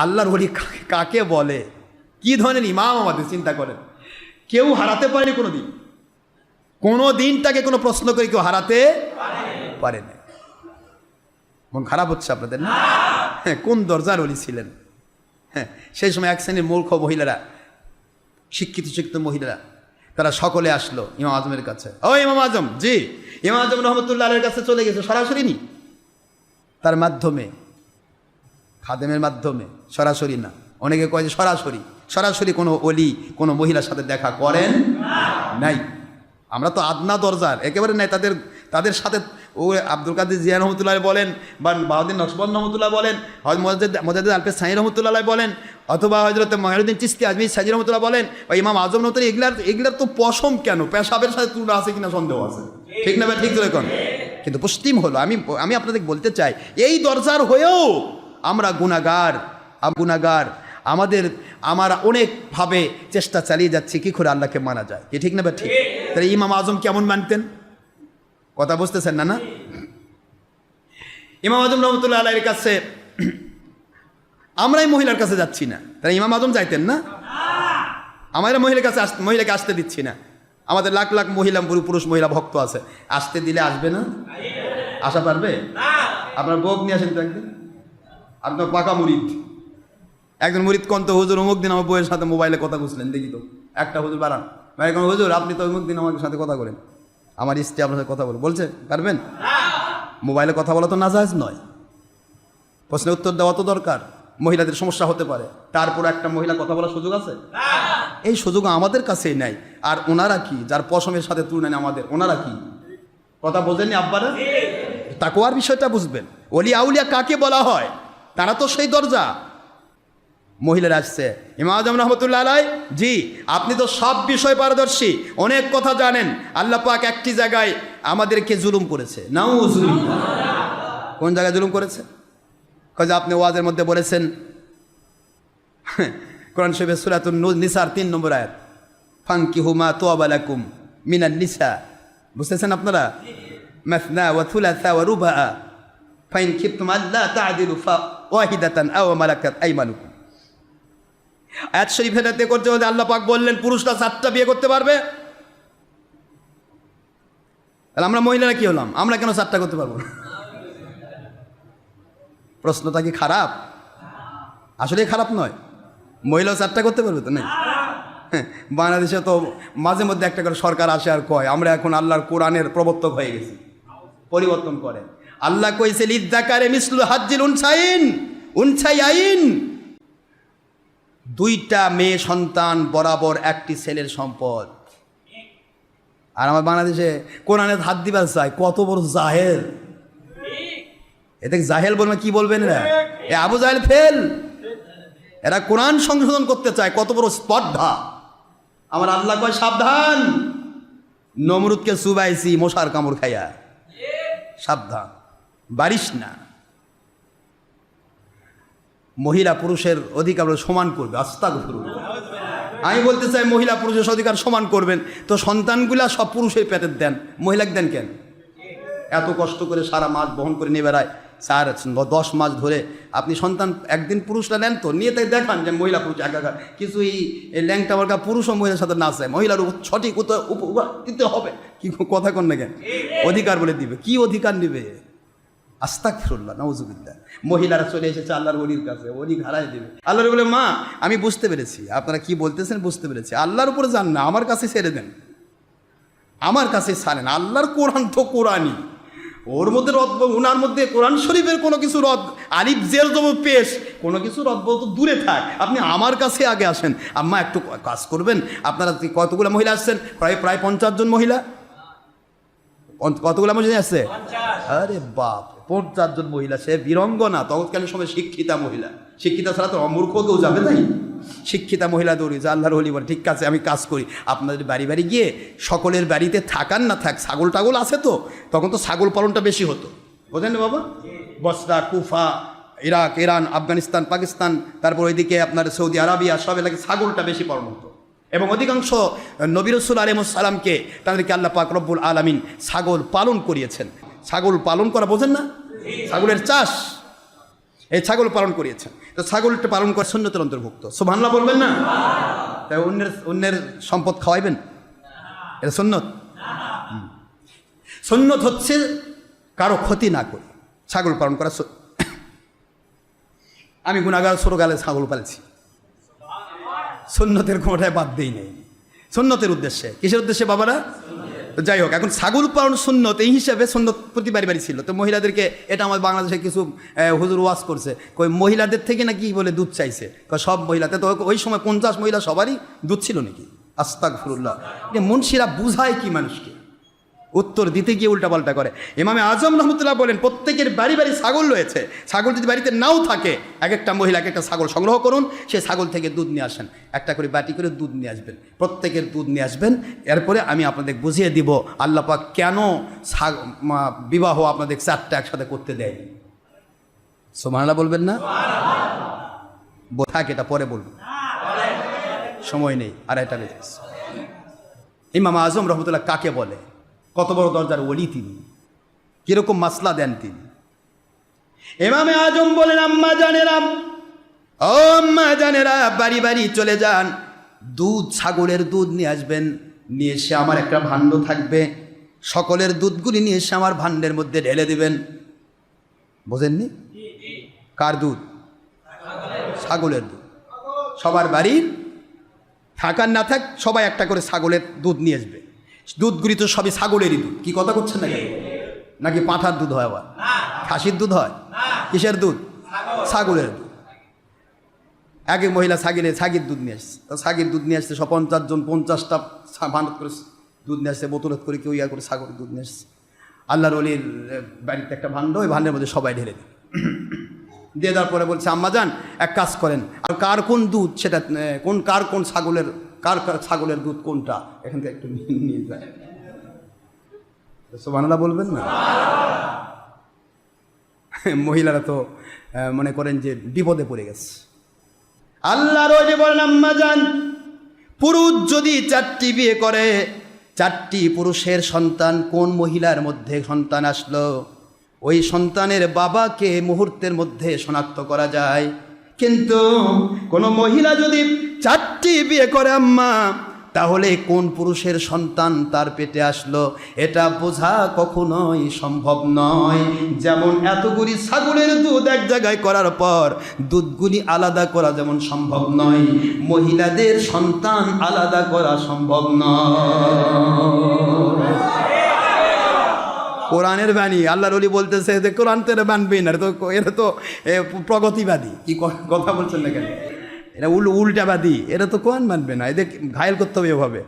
আল্লাহর ওলি কাকে- বলে? কি ধরনের ইমাম আমাদের, চিন্তা করেন। কেউ হারাতে পারেনি কোনো দিন কোনো দিনটাকে কোনো প্রশ্ন করে কেউ হারাতে পারে না মন খারাপ হচ্ছে আপনাদের, না? হ্যাঁ কোন দরজার অলি ছিলেন? হ্যাঁ সেই সময় এক শ্রেণির মূর্খ মহিলারা, শিক্ষিত শিক্ষিত মহিলারা, তারা সকলে আসলো ইমাম আজমের কাছে। ও ইমাম আজম, জি, ইমাম আজম রহমতুল্লাহ আলের কাছে চলে গেছে, সরাসরি নি? তার মাধ্যমে খাদেমের মাধ্যমে, সরাসরি না। অনেকে কয় যে সরাসরি। সরাসরি কোনো অলি কোনো মহিলার সাথে দেখা করেন নাই। আমরা তো আদনা দরজার, একেবারে নাই, তাদের তাদের সাথে ও আব্দুল কাদের জিয়া রহমতুল্লাহ বলেন, বা বাহাউদ্দিন নসবন রহমতুল্লাহ বলেন মজাদ মজাদ আলফে সাই রহমতুল্লাহ বলেন, অথবা হজরত মহিউদ্দিন চিস্তি আজমির সাজি রহমতুল্লাহ বলেন, বা ইমাম আজম রহমতুল্লাহ এগুলার এগুলার তো পশম কেন? পেশাবের সাথে তুলনা আছে কিনা সন্দেহ আছে? ঠিক না ভাই, ঠিক তো এখন কিন্তু পশ্চিম হলো, আমি আমি আপনাদের বলতে চাই, এই দরজার হয়েও আমরা গুণাগার গুণাগার। আমাদের আমরা অনেকভাবে চেষ্টা চালিয়ে যাচ্ছি কি করে আল্লাহকে মানা যায়? কি ঠিক না বা ঠিক? তাহলে ইমাম আজম কেমন মানতেন? কথা বুঝতেছেন না না? ইমাম আজম রহমতুল্লাহ আলাইয়ের কাছে আমরাই মহিলার কাছে যাচ্ছি না। তাহলে ইমাম আজম যাইতেন না? আমরা মহিলার কাছে মহিলাকে আসতে দিচ্ছি না। আমাদের লাখ লাখ মহিলা পুরু- পুরুষ মহিলা ভক্ত আছে। আসতে দিলে আসবে না? আসা পারবে? আপনার বউক নিয়ে আসেন তো একদিন? আপনার পাকা মুরিদ। একজন মুরিদ কন্ত হুজুর অমুক দিন আমার বইয়ের সাথে মোবাইলে কথা বুঝলেন দেখি তো। একটা হুজুর বাড়ান। ভাই এখন হুজুর আপনি তো অমুক দিন আমার সাথে কথা বলেন আমার স্ত্রী আপনার সাথে কথা বলে। বলছে পারবেন? মোবাইলে কথা বলা তো নাজাজ নয়। প্রশ্নের উত্তর দেওয়া তো দরকার। মহিলাদের সমস্যা হতে পারে। তারপর একটা মহিলা কথা বলার সুযোগ আছে? এই সুযোগ আমাদের কাছেই নাই। আর ওনারা কি? যার পশমের সাথে তুলনা নেই আমাদের ওনারা কি? কথা বোঝেননি আব্বারা? তাকোয়ার বিষয়টা বুঝবেন। অলি আউলিয়া কাকে বলা হয়? তারা তো সেই দরজা। মহিলারা আসছে, ইমাম রহমতুল্লাহ আলাই জি, আপনি তো সব বিষয় পারদর্শী, অনেক কথা জানেন, আল্লাহ পাক একটি জায়গায় আমাদেরকে জুলুম করেছে। নাও জুলুম কোন জায়গায় জুলুম করেছে? কাজে আপনি ওয়াজের মধ্যে বলেছেন, কোরআন শরীফের সুরাতুন নূর, নিসার তিন নম্বর আয়াত ফাঙ্কি হুমা তোয়াবালাকুম মিনান নিসা। বুঝতেছেন আপনারা? মাসনা ওয়া থুলাসা ওয়া রুবা ফাইন খিফতুম আল্লাহ তা'দিলু ফা ওয়াহিদাতান আও মালাকাত আইমানুকুম। আয়াত শরীফের রাতে করতে হলে আল্লাহ পাক বললেন পুরুষরা চারটা বিয়ে করতে পারবে? তাহলে আমরা মহিলারা কি হলাম? আমরা কেন চারটা করতে পারব? প্রশ্নটা কি খারাপ? আসলে খারাপ নয়। মহিলাও চারটা করতে পারবে তো নাকি হ্যাঁ, বাংলাদেশে তো মাঝে মধ্যে একটা করে সরকার আসে আর কয় আমরা এখন আল্লাহর কোরআনের প্রবর্তক হয়ে গেছি পরিবর্তন করেন। আল্লাহ কইছে লিদ্দাকারে মিসলু হাজ্জিল উনসাইন, উনসাই আইন। দুইটা মেয়ে সন্তান বরাবর একটি ছেলের সম্পদ। আর আমার বাংলাদেশে কোরআনে হাত দিবার চায় কত বড় জাহেল। এতে জাহেল বলবে, কি বলবেন এরা? এ আবু জাহেল ফেল। এরা কোরআন সংশোধন করতে চায়, কত বড় স্পর্ধা। আমার আল্লাহ কয়, সাবধান। নমরুদকে সুবাইছি মশার কামড় খাইয়া। সাবধান। বারিস না। মহিলা পুরুষের অধিকার সমান করবে আস্তা আমি বলতে চাই, মহিলা পুরুষের অধিকার সমান করবেন। তো সন্তানগুলা সব পুরুষের পেটের দেন, মহিলাকে দেন কেন? এত কষ্ট করে সারা মাস বহন করে নিয়ে বেড়ায়। চার দশ মাস ধরে আপনি সন্তান, একদিন পুরুষরা নেন তো, নিয়ে তাই দেখান যে মহিলা পুরুষ একাকার কিছু এই ল্যাংটা মার্কা পুরুষ ও মহিলার সাথে নাচে মহিলার সঠিক দিতে হবে। কি কথা কন না কেন? অধিকার বলে দিবে। কি অধিকার নেবে? আস্তাক ফিরুল্লাহ নওজুবিল্লাহ মহিলারা চলে এসেছে আল্লাহর অলির কাছে অলি হারাই দেবে। আল্লাহর বলে, মা, আমি বুঝতে পেরেছি। আপনারা কি বলতেছেন বুঝতে পেরেছি। আল্লাহর উপরে যান না, আমার কাছে ছেড়ে দেন। আমার কাছে ছাড়েন। আল্লাহর কোরআন তো কোরআনই। ওর মধ্যে রদ ওনার মধ্যে কোরআন শরীফের কোনো কিছু রদ, আলিফ জেল তবু পেশ, কোনো কিছু রদ তো দূরে থাক। আপনি আমার কাছে আগে আসেন। আম্মা, একটু কাজ করবেন। আপনারা কতগুলো মহিলা আসছেন? প্রায় প্রায় পঞ্চাশ জন মহিলা। কতগুলো মহিলা আছে? আরে বাপ, পঞ্চাশ জন মহিলা, সে বীরঙ্গনা তৎকালীন সময় শিক্ষিতা মহিলা। শিক্ষিতা ছাড়া তো অমূর্খ কেউ যাবে তাই শিক্ষিতা মহিলা দৌড়ি, যে আল্লাহর হলি বলে, ঠিক আছে, আমি কাজ করি। আপনাদের বাড়ি বাড়ি গিয়ে সকলের বাড়িতে থাকান না থাক, ছাগল টাগল আছে তো, তখন তো ছাগল পালনটা বেশি হতো। বোঝেন না বাবা? Basra, Kufa, Iraq, Iran, Afghanistan, Pakistan, তারপর ওইদিকে আপনার সৌদি আরবিয়া সব এলাকায় ছাগলটা বেশি পালন হতো। এবং অধিকাংশ নবী রসুল আলমসালামকে তাদেরকে আল্লাহ পাক রব্বুল আলমিন ছাগল পালন করিয়েছেন। ছাগল পালন করা বোঝেন না? ছাগলের চাষ। এই ছাগল পালন করিয়েছেন। তো ছাগলটা পালন করা সন্ন্যতের অন্তর্ভুক্ত। সোভানলা বলবেন না? তাই অন্যের অন্যের সম্পদ খাওয়াইবেন? এটা সন্ন্যত। সন্ন্যত হচ্ছে কারও ক্ষতি না করে। ছাগল পালন করা আমি গুণাগার সরগালে ছাগল পালছি। সন্ন্যতের কোনোটায় বাদ দেই নেই। সন্ন্যতের উদ্দেশ্যে। কিসের উদ্দেশ্যে বাবারা? তো যাই হোক এখন ছাগল পালন সুন্নত এই হিসাবে সুন্নত প্রতি বাড়ি ছিল। তো মহিলাদেরকে এটা আমার বাংলাদেশে কিছু হুজুর ওয়াজ করছে। কই মহিলাদের থেকে নাকি বলে দুধ চাইছে। সব মহিলাতে তো ওই সময় পঞ্চাশ মহিলা সবারই দুধ ছিল নাকি? আস্তাক ফুরুল্লাহ মুন্সিরা বুঝায় কি মানুষকে? উত্তর দিতে গিয়ে উল্টাপাল্টা করে। ইমামে আজম রহমতুল্লাহ বলেন, প্রত্যেকের বাড়ি বাড়ি ছাগল রয়েছে। ছাগল যদি বাড়িতে নাও থাকে এক একটা মহিলাকে একটা ছাগল সংগ্রহ করুন, সে ছাগল থেকে দুধ নিয়ে আসেন। একটা করে বাটি করে দুধ নিয়ে আসবেন। প্রত্যেকের দুধ নিয়ে আসবেন। এরপরে আমি আপনাদের বুঝিয়ে দিব, আল্লাহ পাক কেন বিবাহ আপনাদের চারটা একসাথে করতে দেয়নি সোমানাল্লাহ বলবেন না? থাক, এটা পরে বলব। সময় নেই, আড়াইটা বেজেছে ইমাম আজম রহমতুল্লাহ কাকে বলে? কত বড় দরজার ওলি তিনি? কীরকম মাসলা দেন তিনি? এমামে আজম বলেন, আম্মা জানেরাম আম্মা জানেরা, বাড়ি বাড়ি চলে যান। দুধ ছাগলের দুধ নিয়ে আসবেন, নিয়ে এসে আমার একটা ভাণ্ড থাকবে। সকলের দুধগুলি নিয়ে এসে আমার ভাণ্ডের মধ্যে ঢেলে দিবেন। বোঝেননি? কার দুধ? ছাগলের দুধ। সবার বাড়ির, থাকার না থাক, সবাই একটা করে ছাগলের দুধ নিয়ে আসবে। দুধগুলি তো সবই ছাগলেরই দুধ। কি কথা করছেন নাকি? নাকি পাঁঠার দুধ হয় আবার? খাসির দুধ হয়? কিসের দুধ? ছাগলের দুধ। এক এক মহিলা ছাগিলে ছাগির দুধ নিয়ে আসছে। তো ছাগির দুধ নিয়ে আসছে সব পঞ্চাশ জন পঞ্চাশটা ভানত করে দুধ নিয়ে আসছে বোতলত করে কেউ ইয়া করে ছাগলের দুধ নিয়ে আসছে। আল্লাহর অলির বাড়িতে একটা ভাণ্ড ওই ভাণ্ডের মধ্যে সবাই ঢেলে দেবে দিয়ে দেওয়ার পরে বলছে আম্মা যান এক কাজ করেন। আর কার কোন দুধ সেটা কোন কার কোন ছাগলের কার কার ছাগলের দুধ কোনটা? এখান থেকে একটু নিয়ে যায় সোবানাল্লাহ বলবেন না? মহিলারা তো মনে করেন যে বিপদে পড়ে গেছে। আল্লাহর ওই যে বলেন, আম্মা যান পুরুষ যদি চারটি বিয়ে করে, চারটি পুরুষের সন্তান কোন মহিলার মধ্যে সন্তান আসলো? ওই সন্তানের বাবাকে মুহূর্তের মধ্যে শনাক্ত করা যায়। কিন্তু কোনো মহিলা যদি চারটি বিয়ে করে আম্মা, তাহলে কোন পুরুষের সন্তান তার পেটে আসলো? এটা বোঝা কখনোই সম্ভব নয়। যেমন এতগুলি ছাগলের দুধ এক জায়গায় করার পর দুধগুলি আলাদা করা যেমন সম্ভব নয়, মহিলাদের সন্তান আলাদা করা সম্ভব নয়। কোরআনের বাণী, আল্লাহর অলি বলতেছে যে কোরআন তো এরা মানবে না তো, এরা তো প্রগতিবাদী। কি, কথা বলছেন না কেন? এরা উল, উল্টাবাদী, এরা তো কোরআন মানবে না, এদের ঘায়ল করতে হবে এভাবে।